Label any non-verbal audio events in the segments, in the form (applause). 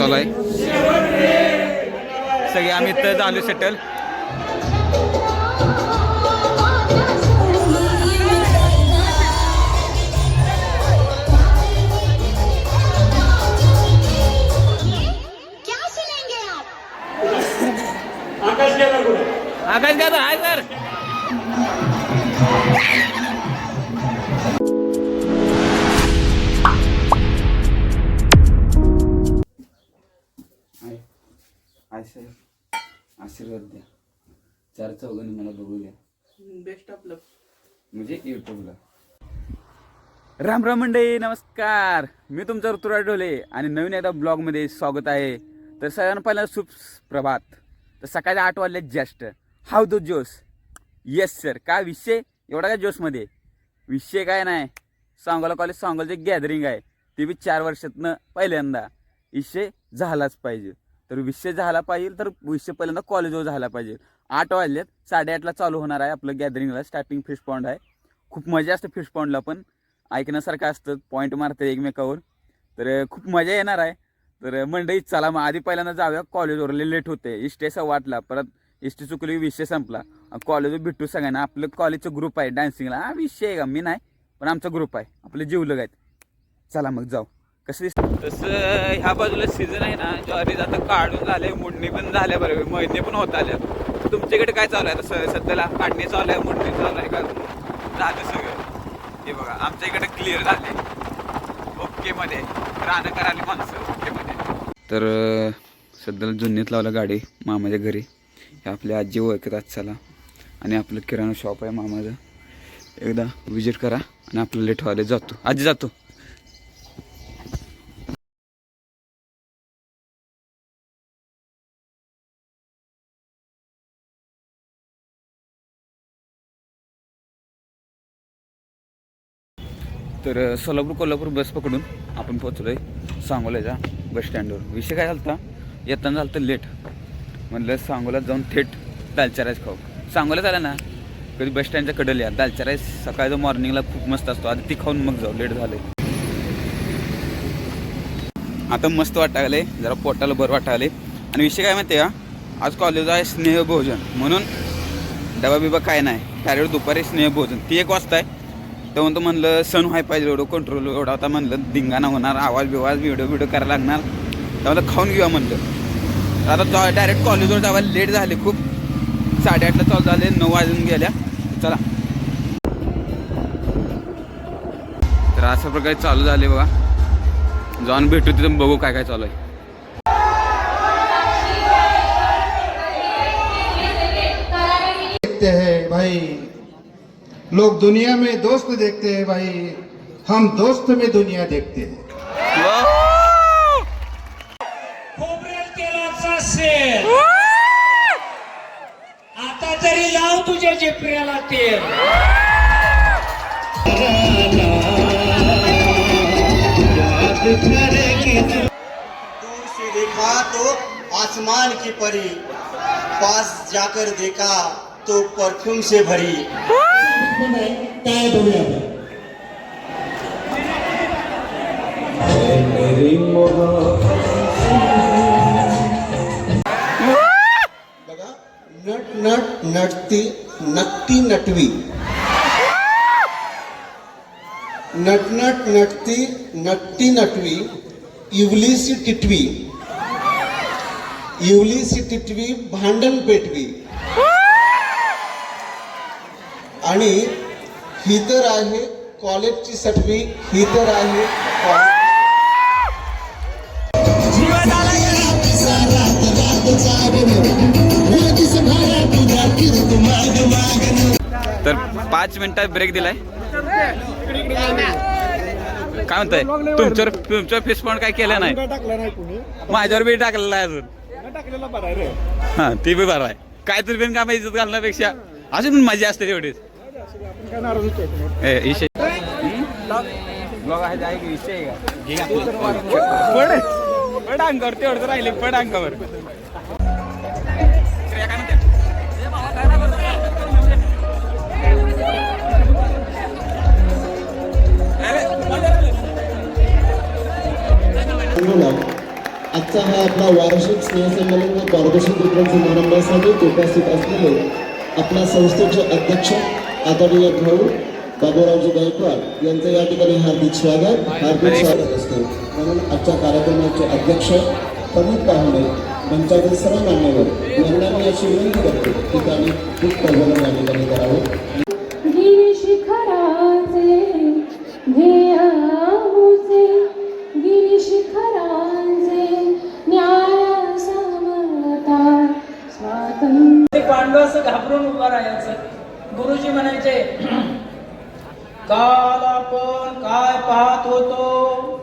चालू आहे सगळे आम्ही इथं झालो सेटल क्या सुनेंगे आप आकाश गेला कुठे? आकाश काय आशीर्वाद द्या. चार चौघांनी मला बघू द्या. बेस्ट ऑफ लक म्हणजे युट्यूबला राम राम मंडळी नमस्कार. मी तुमचा ऋतुराज ढोले आणि नवीन एकदा ब्लॉगमध्ये स्वागत आहे. तर सगळ्यांना पहिला शुभ प्रभात. तर सकाळी आठ वाजले जस्ट. हाव दो जोश येस सर काय विषय? एवढा काय जोशमध्ये? विषय काय नाही. सांगोला कॉलेज सांगोलचे गॅदरिंग आहे. ते बी चार वर्षातनं पहिल्यांदा. विषय झालाच पाहिजे. तर विषय झाला पाहिजे तर विषय पहिल्यांदा कॉलेजवर झाला पाहिजे. आठ वाजलेत साडेआठला चालू होणार आहे आपलं गॅदरिंगला स्टार्टिंग फिश पॉइंट आहे. खूप मजा असते फिश पॉइंटला पण. ऐकण्यासारखं असतं पॉईंट मारते एकमेकावर. तर खूप मजा येणार आहे. तर मंडळी चला मग आधी पहिल्यांदा जाऊया. कॉलेजवर लेट होते. इष्टे वाटला परत इष्टी चुकली विषय संपला. कॉलेजवर भेटू सगळ्यांना. आपलं कॉलेजचं ग्रुप आहे डान्सिंगला हा विषय आहे का? मी नाही पण आमचा ग्रुप आहे. आपले जीवलग आहेत. चला मग जाऊ. कसं दिसतं? तसं ह्या बाजूला सीझन आहे ना ज्वारी आता काढून झाले मुंडणी पण झाल्या बरोबर महिने पण होत आल्या. तुमच्याकडे काय चालू आहे? तसं सध्याला काढणी चालू आहे मुंडणी चालू आहे का? झालं सगळं. हे बघा आमच्या इकडे क्लिअर झाले ओके मध्ये. राहणं करायला माणसं ओके मध्ये. तर सध्याला जुन्नीत लावलं गाडी मामाच्या घरी. हे आपल्या आजी ओळखतात चला आणि आपलं किराणा शॉप आहे मामाचं. एकदा विजिट करा आणि आपलं लेट व्हायला जातो. आजी जातो. तर सोलापूर कोल्हापूर बस पकडून आपण पोहोचलोय सांगोल्याच्या बस स्टँडवर विषय काय झाला येताना झालं तर लेट म्हणलं सांगोल्यात जाऊन थेट दालचा राईस खाऊ. सांगोल्यात आला ना कधी बस स्टँडच्या कडल या. दालचा राईस सकाळचा मॉर्निंगला खूप मस्त असतो. आधी ती खाऊन मग जाऊ. लेट झाले आता मस्त वाटायले जरा पोटाला बरं वाटायले आणि विषय काय माहिती आहे का? आज कॉलेज आहे स्नेहभोजन. म्हणून डबा बिबा काय नाही. डायरेक्ट दुपारी स्नेहभोजन. ती एक वाजता आहे तर म्हणतो म्हणलं सण व्हाय पाहिजे एवढं कंट्रोल एवढा. आता म्हणलं धिंगाणा होणार आवाज बिवाज व्हिडिओ व्हिडिओ करायला लागणार. तर म्हणलं खाऊन घेऊया म्हणलं. आता आता डायरेक्ट कॉलेजवर जायला लेट झाले खूप. साडेआठला चालू झाले नऊ वाजून गेल्या. चला. तर अशा प्रकारे चालू झाले बघा. जाऊन भेटू तिथं बघू काय काय चालू आहे. है भाई. लोग दुनिया में दोस्त देखते हैं भाई। हम दोस्त में दुनिया देखते हैं। आता तरी लाव तुझ्या जिपऱ्याला तेल। दूर से देखा तो आसमान की परी पास जाकर देखा तो परफ्यूम से भरी। काय बघूया आपण. बघा नट नट नटती नटती नटवी. नट नट नटती नटती नटवी इवलीसी टिटवी. इवलीसी टिटवी भांडण पेटवी. आणि ही तर आहे कॉलेजची सटवी ही तर आहे तर पाच मिनिटात ब्रेक दिलाय. काय म्हणताय? तुमच्यावर तुमच्यावर फेस पॉइंट काय केलं नाही? माझ्यावर बी टाकलेला आहे अजून. टाकलेला बरा रे हा ती बी बरं आहे. काय तरी बिन कामा इज्जत घालण्यापेक्षा अजून मजा असते तेवढीच. विषय ब्लॉग आहे आहे की विषय आहे का? घे आपलं. पड. पड. अंगावर तेवढं तर राहिले पड अंगावर. आजचा हा आपला वार्षिक स्नेहसंमेलन व पारदर्शक वितरण समारंभासाठी उपस्थित असलेले आपल्या संस्थेचे अध्यक्ष आदरणीय भाऊ बाबूरावजी गायकवाड यांचं या ठिकाणी हार्दिक स्वागत. हार्दिक स्वागत असते. म्हणून आजच्या कार्यक्रमाचे अध्यक्ष प्रमुख पाहुणे मंचातील सर्व मान्यवर यांना मी अशी विनंती करतो की त्यांनी खूप प्रबोधन या ठिकाणी करावं पांडव असं घाबरून गुरुजी म्हणायचे काल आपण काय पाहत होतो?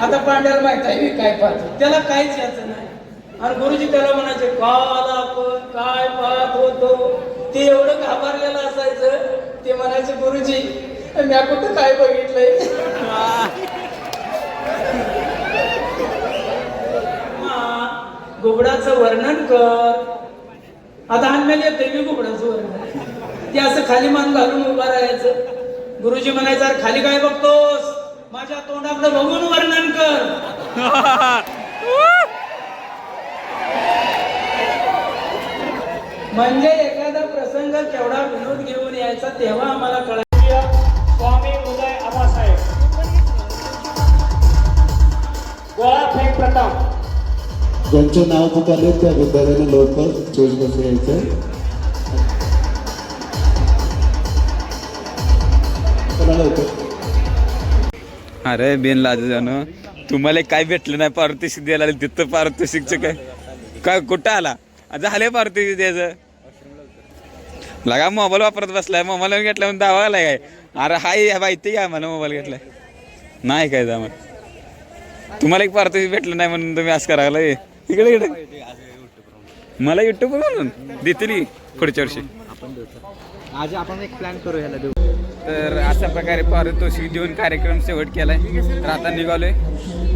आता पांड्याला माहीत आहे मी काय पाहतो त्याला काहीच यायचं नाही. आणि गुरुजी त्याला म्हणायचे काल आपण काय पाहत होतो? ते एवढं घाबरलेलं असायचं ते म्हणायचे गुरुजी मी कुठं काय बघितलंय? (laughs) हा, वर्णन कर. आता आणलेली येते मी घुबडाचं ते असं खाली मान घालून उभा राहायचं. गुरुजी म्हणायचं खाली काय बघतोस? माझ्या तोंडातलं बघून वर्णन कर. म्हणजे एखादा प्रसंग केवढा विनोद घेऊन यायचा तेव्हा आम्हाला कळायचं. स्वामी उदय आबासाहेब. गोळा फेक प्रथम ज्यांचे नाव पुकारले त्या विद्यार्थ्यांनी लवकर चोजमध्ये यायचं अरे बेन लाज तुम्हाला काय भेटलं नाही पारितोषिक द्यायला आले तिथं पारितोषिकचं काय? काय कुठं आला? झाले पारितोषिक द्यायचं. लगा मोबाईल वापरत बसलाय मोबाईल घेतला म्हणून दावा आलाय काय? अरे हाय माहिती घ्या मला मोबाईल घेतलाय. नाही काय जा तुम्हाला एक पारितोषिक भेटलं नाही म्हणून तुम्ही असं करायला हे. इकडे इकडे. मला युट्यूब म्हणून देतील की पुढच्या वर्षी. आज आपण एक प्लॅन करू ह्याला देऊ. तर अशा प्रकारे पारितोषिक देऊन कार्यक्रम शेवट केलाय. तर आता निघालोय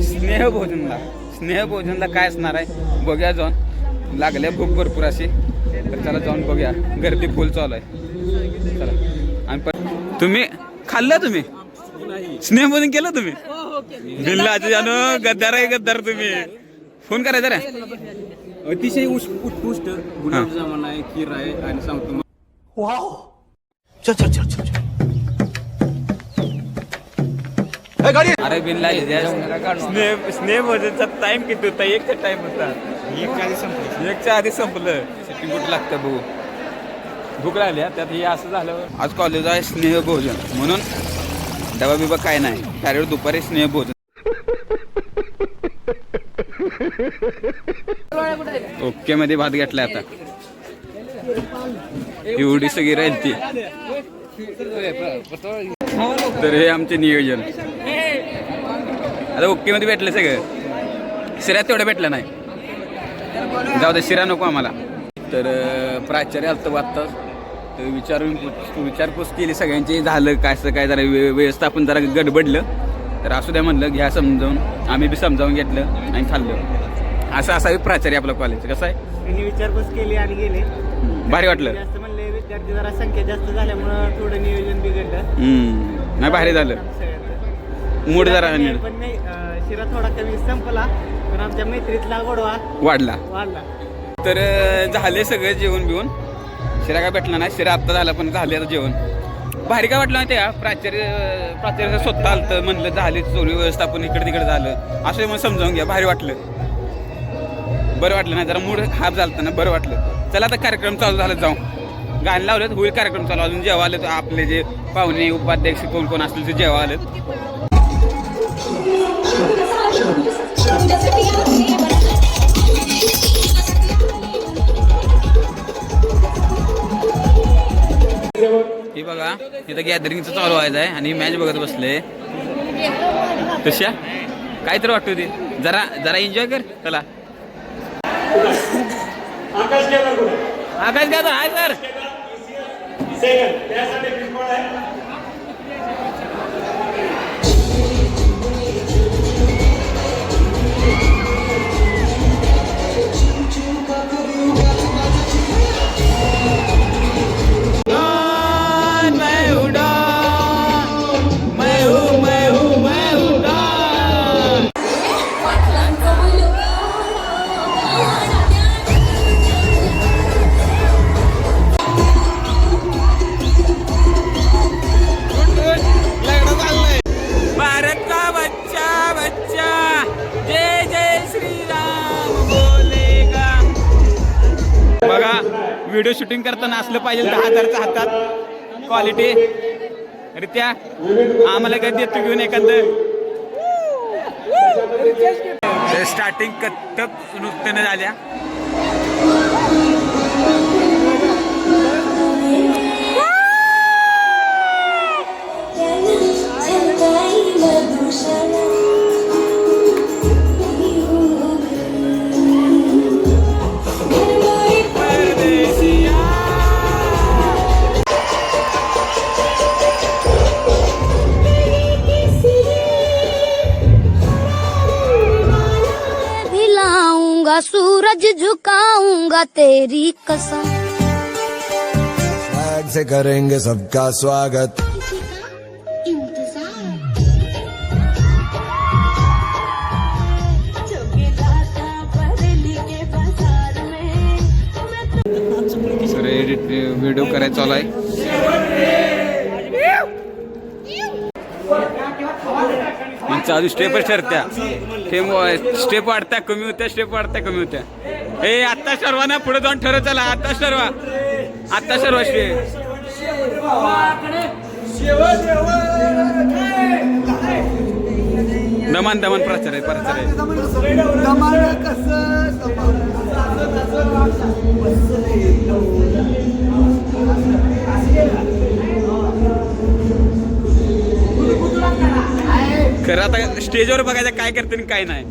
स्नेहभोजनला. स्नेहभोजनला काय असणार आहे? बघूया जाऊन लागल्या भूक भरपूर अशी. तर चला जाऊन बघूया. गर्दी फुल चालू आहे. चला. आणि पण तुम्ही खाल्लं तुम्ही? स्नेहभोजन केलं तुम्ही? बिल्ला जानो गद्दार आहे गद्दार तुम्ही. फोन करायचा रे. अतिशय उत्कृष्ट गुलाबजामुन आहे खीर आहे आणि सांगतो अरे बिनला स्नेह स्नेहभोजनचा टाइम किती होता? एकचा टाइम होता. एकच्या आधी संपलं. सिटिंग कुठं लागतं बघू. भूक लागली हा, त्यात हे असं झालं. आज कॉलेज आहे स्नेहभोजन म्हणून डबा बिबा काय नाही. डायरेक्ट दुपारी स्नेहभोजन ओके मध्ये भात घेतलाय आता. एवढी सगळी राहील ती तर हे आमचे नियोजन. आता ओके मध्ये भेटलं सगळं. शिऱ्यात तेवढं भेटलं नाही. जाऊ दे शिरा नको आम्हाला. तर प्राचार्य आलतं वाटतं तर विचारून विचारपूस केली सगळ्यांची झालं काय काय जरा व्यवस्थापन जरा गडबडलं. तर असू द्या म्हणलं घ्या समजावून. आम्ही बी समजावून घेतलं आणि खाल्लं. असं असावी प्राचार्य आपलं कॉलेज कसं आहे? त्यांनी विचारपूस केली आणि गेले. भारी वाटलं. जास्त म्हणले विद्यार्थी जरा संख्या जास्त झाल्यामुळं थोडं नियोजन बिघडलं. हम्म. नाही भारी झालं. मूड जरा नीट पण नाही अं, शिरा थोडा कमी संपला पण आमच्या मैत्रीतला गोडवा वाढला. वाढला. तर अं, झाले सगळे जेवण बिवून शिरा काय भेटला नाही. शिरा आत्ता झाला पण झाले आता जेवण. भारी काय वाटलं माहिती का? प्राचार्य प्राचार्य स्वतः आलं म्हणलं झाली चोरी व्यवस्थापन इकडे तिकडे झालं. असं मग समजावून घ्या भारी वाटलं. बरं वाटलं नाही जरा मूड हाफ झालं ना बरं वाटलं. चला आता कार्यक्रम चालू झाला जाऊ. गाणं लावलं होईल कार्यक्रम चालू. अजून जेव्हा आलं आपले जे पाहुणे उपाध्यक्ष कोण कोण असतील ते जेव्हा आलं हे बघा इथं गॅदरिंगचं चालू व्हायचं आहे आणि मॅच बघत बसले. कशा काय तर वाटतं ते. जरा जरा एन्जॉय कर चला. आकाश काय हाय सर. व्हिडिओ शूटिंग करताना असलं पाहिजे दहा हजारच्या हातात. क्वालिटी रित्या आम्हाला काय देतो घेऊन एखादं. स्टार्टिंग कथ्थक नृत्याने झाल्या. तेरी कसम। से करेंगे सबका स्वागत। इंतजार। सर एडिट व्हिडिओ करायचा चालू आहे चालू स्टेपच ठरत्या. स्टेप वाढत्या कमी होत्या स्टेप वाढत्या कमी होत्या. आता सर्व सर्वांना पुढे जाऊन ठरव चला आत्ता सर्व. आत्ता सर्व दमन दमन दमान प्रचार आहे प्रचार आहे. खरं आता स्टेजवर बघायचं काय करते काय नाही.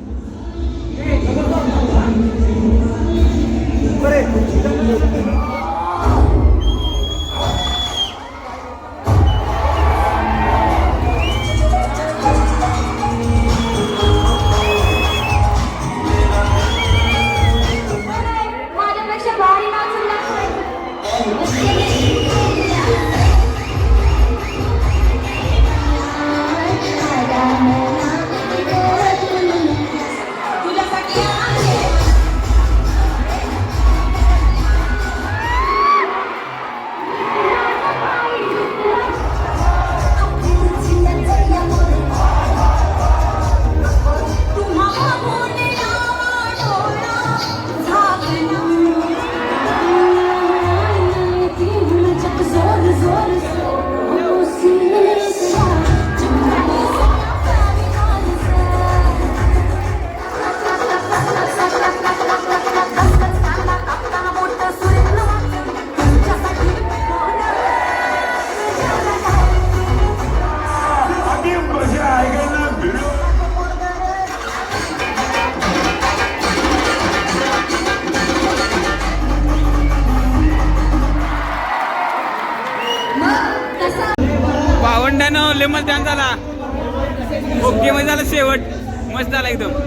করে शेवट मस्त झाला एकदम.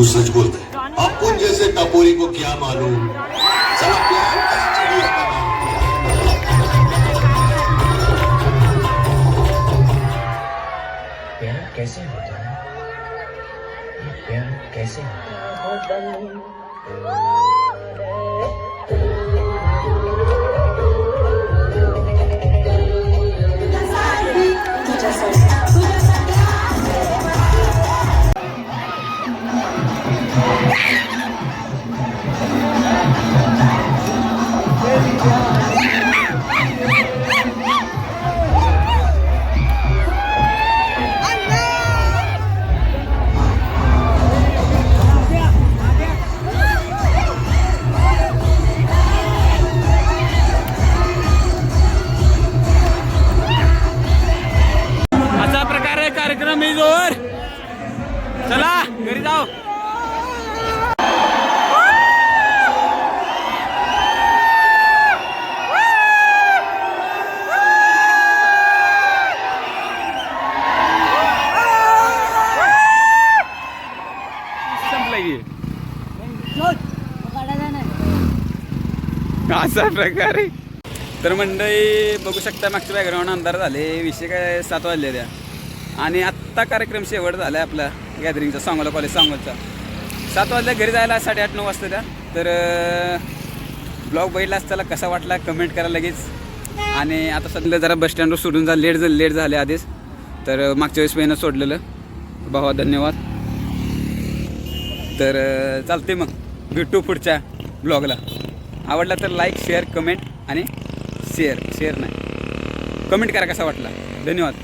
तू सच बोलता है। अपन जैसे टपोरी को क्या मालूम? साला प्यार किस चिड़िया का नाम प्यार कैसे होता है? ये प्यार कैसे होता है। डाव असा प्रकारे तर मंडळी बघू शकता मागच्या बॅकग्राऊंड अंधार झाले. विषय काय सात वाजले त्या. आणि आत्ता कार्यक्रम शेवट झाला आहे आपला गॅदरिंगचा सांगोला कॉलेज सांगोलचा. सात वाजल्या घरी जायला साडेआठ नऊ वाजता त्या. तर ब्लॉग बघितला असताना कसा वाटला कमेंट करा लगेच. आणि आता सध्या जरा बस स्टँडवर सोडून जा लेट झालं लेट झाले आधीच. तर मागच्या वेळेस पहिनं सोडलेलं. भावा धन्यवाद. तर चालते मग. भेटू पुढच्या ब्लॉगला आवडला तर लाईक शेअर कमेंट आणि शेअर शेअर नाही. कमेंट करा कसा वाटला. धन्यवाद.